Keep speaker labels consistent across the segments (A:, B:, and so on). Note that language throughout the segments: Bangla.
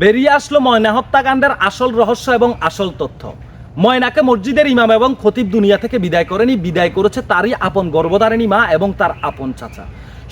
A: বেরিয়ে আসলো ময়না হত্যাকাণ্ডের আসল রহস্য এবং আসল তথ্য। ময়নাকে মসজিদের ইমাম এবং খতিব দুনিয়া থেকে বিদায় করেনি, বিদায় করেছে তারই আপন গর্ভধারিণী মা এবং তার আপন চাচা।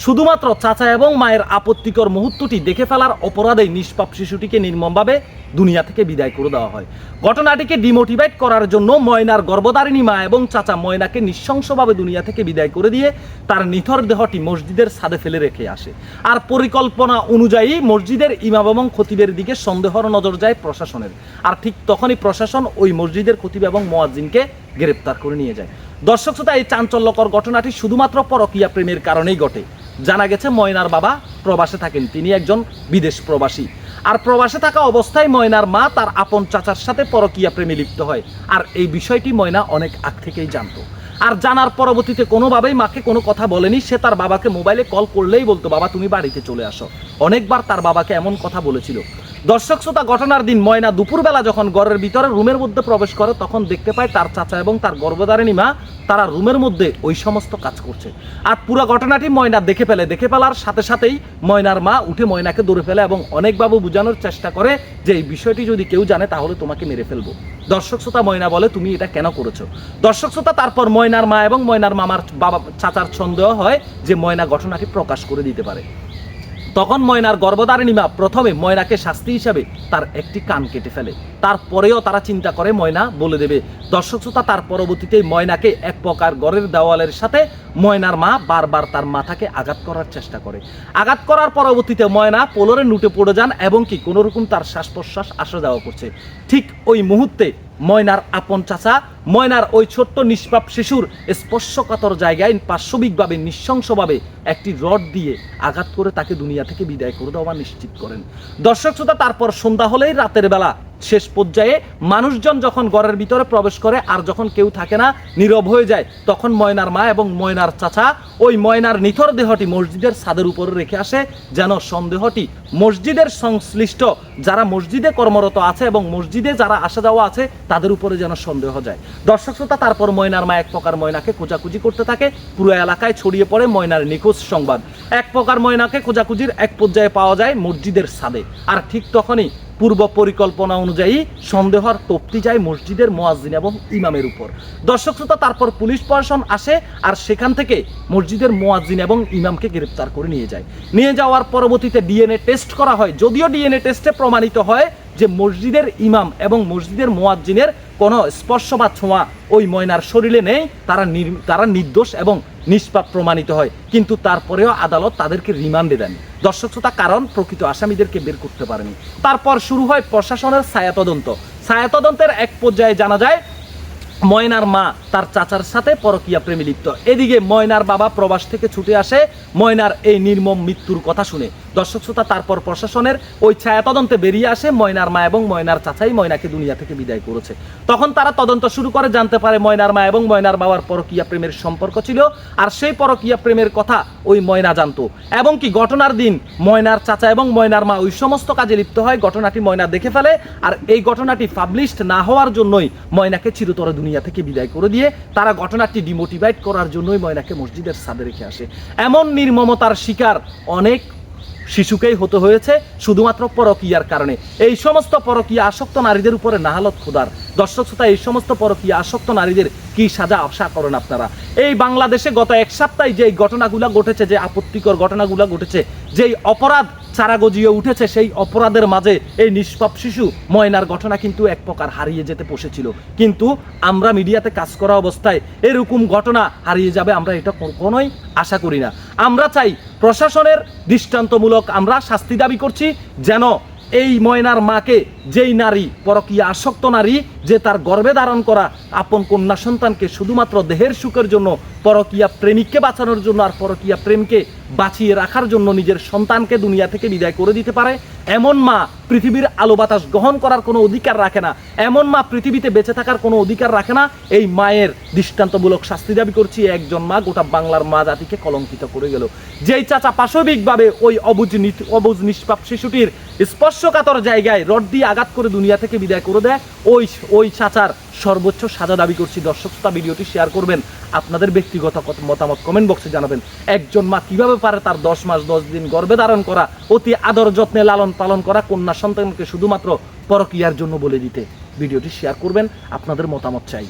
A: শুধুমাত্র চাচা এবং মায়ের আপত্তিকর মুহূর্তটি দেখে ফেলার অপরাধেই নিষ্পাপ শিশুটিকে নির্মমভাবে দুনিয়া থেকে বিদায় করে দেওয়া হয়। ঘটনাটিকে ডিমোটিভেট করার জন্য ময়নার গর্ভধারিণী মা এবং চাচা ময়নাকে নৃশংসভাবে দুনিয়া থেকে বিদায় করে দিয়ে তার নিথর দেহটি মসজিদের ছাদে ফেলে রেখে আসে। আর পরিকল্পনা অনুযায়ী মসজিদের ইমাম এবং খতিবের দিকে সন্দেহর নজর যায় প্রশাসনের। আর ঠিক তখনই প্রশাসন ওই মসজিদের খতিব এবং মোয়াজ্জিনকে গ্রেপ্তার করে নিয়ে যায়। দর্শক শ্রোতা, এই চাঞ্চল্যকর ঘটনাটি শুধুমাত্র পরকীয়া প্রেমের কারণেই ঘটে। জানা গেছে ময়নার বাবা প্রবাসে থাকেন। তিনি একজন বিদেশ প্রবাসী। আর প্রবাসে থাকা অবস্থায় ময়নার মা তার আপন চাচার সাথে পরকীয়া প্রেমে লিপ্ত হয়। আর এই বিষয়টি ময়না অনেক আগ থেকেই জানতো। আর জানার পরবর্তীতে কোনোভাবেই মাকে কোনো কথা বলেনি। সে তার বাবাকে মোবাইলে কল করলেই বলতো, বাবা, তুমি বাড়িতে চলে আসো। অনেকবার তার বাবাকে এমন কথা বলেছিল। দর্শক শ্রোতা, ঘটনার দিন ময়না দুপুরবেলা যখন ঘরের ভিতরে রুমের মধ্যে প্রবেশ করে, তখন দেখতে পায় তার চাচা এবং তার গর্ভধারিণী মা তারা রুমের মধ্যে ওই সমস্ত কাজ করছে। আর পুরো ঘটনাটি ময়না দেখে ফেলে। দেখে ফেলার সাথে সাথেই ময়নার মা উঠে ময়নাকে ধরে ফেলে এবং অনেকবাবু বোঝানোর চেষ্টা করে যে, এই বিষয়টি যদি কেউ জানে, তাহলে তোমাকে মেরে ফেলব। দর্শক শ্রোতা, ময়না বলে, তুমি এটা কেন করেছ? দর্শক শ্রোতা, তারপর ময়নার মা এবং ময়নার মামার বাবা, চাচার সন্দেহ হয় যে, ময়না ঘটনাটি প্রকাশ করে দিতে পারে। তখন ময়নার গর্ভধারিণী মা প্রথমে ময়নাকে শাস্তি হিসাবে তার একটি কান কেটে ফেলে। তারপরেও তারা চিন্তা করে ময়না বলে দেবে। দর্শক শ্রোতা, তার পরবর্তীতে ময়নাকে এক প্রকার গড়ের দেওয়ালের সাথে ময়নার মা বারবার তার মাথাকে আঘাত করার চেষ্টা করে। আঘাত করার পরবর্তীতে ময়না পোলরে নুটে পড়ে যান এবং কি কোনো রকম তার শ্বাস প্রশ্বাস আসা যাওয়া করছে। ঠিক ওই মুহূর্তে ময়নার আপন চাচা, ময়নার ওই ছোট্ট নিষ্পাপ শিশুর স্পর্শকাতর জায়গায় পার্শ্ববিকভাবে নৃশংসভাবে একটি রড দিয়ে আঘাত করে তাকে দুনিয়া থেকে বিদায় করে দেওয়া নিশ্চিত করেন। দর্শক শ্রোতা তারপর সন্ধ্যা হলেই রাতের বেলা শেষ পর্যায়ে মানুষজন যখন ঘরের ভিতরে প্রবেশ করে আর যখন কেউ থাকে না, নীরব হয়ে যায়, তখন ময়নার মা এবং ময়নার চাচা ওই ময়নার নিথর দেহটি মসজিদের ছাদের উপরে রেখে আসে, যেন সন্দেহটি মসজিদের সংশ্লিষ্ট যারা মসজিদে কর্মরত আছে এবং মসজিদে যারা আসা যাওয়া আছে, তাদের উপরে যেন সন্দেহ যায়। দর্শক শ্রোতা, তারপর ময়নার মা এক প্রকার ময়নাকে খোঁজাখুঁজি করতে থাকে, পুরো এলাকায় ছড়িয়ে পড়ে ময়নার নিখোঁজ সংবাদ। এক প্রকার ময়নাকে খোঁজাখুঁজির এক পর্যায়ে পাওয়া যায় মসজিদের ছাদে। আর ঠিক তখনই পূর্ব পরিকল্পনা অনুযায়ী সন্দেহর তপ্তি যায় মসজিদের মোয়াজিন এবং ইমামের উপর। দর্শক শ্রোতা, তারপর পুলিশ প্রশাসন আসে আর সেখান থেকে মসজিদের মোয়াজিন এবং ইমামকে গ্রেপ্তার করে নিয়ে যায়। নিয়ে যাওয়ার পরবর্তীতে ডিএনএ টেস্ট করা হয়। যদিও ডিএনএ টেস্টে প্রমাণিত হয় যে মসজিদের ইমাম এবং মসজিদের মোয়াজ্জিনের কোনো স্পর্শ বা ছোঁয়া ওই ময়নার শরীরে নেই, তারা তারা নির্দোষ এবং নিষ্পাপ প্রমাণিত হয়। কিন্তু তারপরেও আদালত তাদেরকে রিমান্ডে দেন। দর্শক শ্রোতা, কারণ প্রকৃত আসামিদেরকে বের করতে পারেনি। তারপর শুরু হয় প্রশাসনের ছায়া তদন্ত ছায়া তদন্তের এক পর্যায়ে জানা যায়, ময়নার মা তার চাচার সাথে পরকীয়া প্রেমে লিপ্ত। এদিকে ময়নার বাবা প্রবাস থেকে ছুটে আসে ময়নার এই নির্মম মৃত্যুর কথা শুনে। দর্শক শ্রোতা, তারপর প্রশাসনের ওই ছায়া তদন্তে বেরিয়ে আসে ময়নার মা এবং ময়নার চাচাই ময়নাকে দুনিয়া থেকে বিদায় করেছে। তখন তারা তদন্ত শুরু করে, জানতে পারে ময়নার মা এবং ময়নার বাবার পরকীয়া প্রেমের সম্পর্ক ছিল আর সেই পরকীয়া প্রেমের কথা ওই ময়না জানতো। এবং কি ঘটনার দিন ময়নার চাচা এবং ময়নার মা ওই সমস্ত কাজে লিপ্ত হয়, ঘটনাটি ময়না দেখে ফেলে আর এই ঘটনাটি পাবলিশড না হওয়ার জন্যই ময়নাকে চিরতরে দুনিয়া থেকে বিদায় করে দিয়ে তারা ঘটনাটি ডিমোটিভেট করার জন্যই ময়নাকে মসজিদের সাদে রেখে আসে। এমন নির্মমতার শিকার অনেক শিশুকেই হতে হয়েছে শুধুমাত্র পরকিয়ার কারণে। এই সমস্ত পরকীয় আসক্ত নারীদের উপরে নাহালত খোদার। দর্শক শ্রোতা, এই সমস্ত পরকীয় আসক্ত নারীদের কি সাজা আশা করেন আপনারা? এই বাংলাদেশে গত এক সপ্তাহে যে ঘটনাগুলো ঘটেছে, যে আপত্তিকর ঘটনাগুলো ঘটেছে, যেই অপরাধ চারা গজিয়ে উঠেছে সেই অপরাধের মাঝে। এই নিষ্পাপ শিশু ময়নার ঘটনা কিন্তু এক প্রকার হারিয়ে যেতে বসেছিল। কিন্তু আমরা মিডিয়াতে কাজ করা অবস্থায় এরকম ঘটনা হারিয়ে যাবে আমরা এটা কখনোই আশা করি না। আমরা চাই প্রশাসনের দৃষ্টান্তমূলক আমরা শাস্তি দাবি করছি যেন এই ময়নার মাকে, যেই নারী, পরকীয়া আসক্ত নারী, যে তার গর্ভে ধারণ করা আপন কন্যা সন্তানকে শুধুমাত্র দেহের সুখের জন্য, পরকীয়া প্রেমিককে বাঁচানোর জন্য আর পরকীয়া প্রেমকে বাঁচিয়ে রাখার জন্য নিজের সন্তানকে দুনিয়া থেকে বিদায় করে দিতে পারে, এমন মা পৃথিবীর আলো বাতাস গ্রহণ করার কোনো অধিকার রাখে না, এমন মা পৃথিবীতে বেঁচে থাকার কোনো অধিকার রাখে না, এই মায়ের দৃষ্টান্তমূলক শাস্তি দাবি করছি, একজন মা গোটা বাংলার মা জাতিকে কলঙ্কিত করে গেল। যেই চাচা পাশবিকভাবে ওই অবুজ অবুজ নিষ্পাপ শিশুটির স্পর্শকাতর জায়গায় রড দিয়ে আঘাত করে দুনিয়া থেকে বিদায় করে দেয়। ওই ওই চাচার সর্বোচ্চ সাজা দাবি করছি। দর্শক শ্রোতা, ভিডিওটি শেয়ার করবেন। আপনাদের ব্যক্তিগত মতামত কমেন্ট বক্সে জানাবেন। একজন মা কীভাবে পারে তার দশ মাস, দশ দিন গর্ভে ধারণ করা? অতি আদর যত্নে লালন পালন করা কন্যা সন্তানকে শুধুমাত্র পরকিয়ার জন্য বলে দিতে। ভিডিওটি শেয়ার করবেন। আপনাদের মতামত চাই।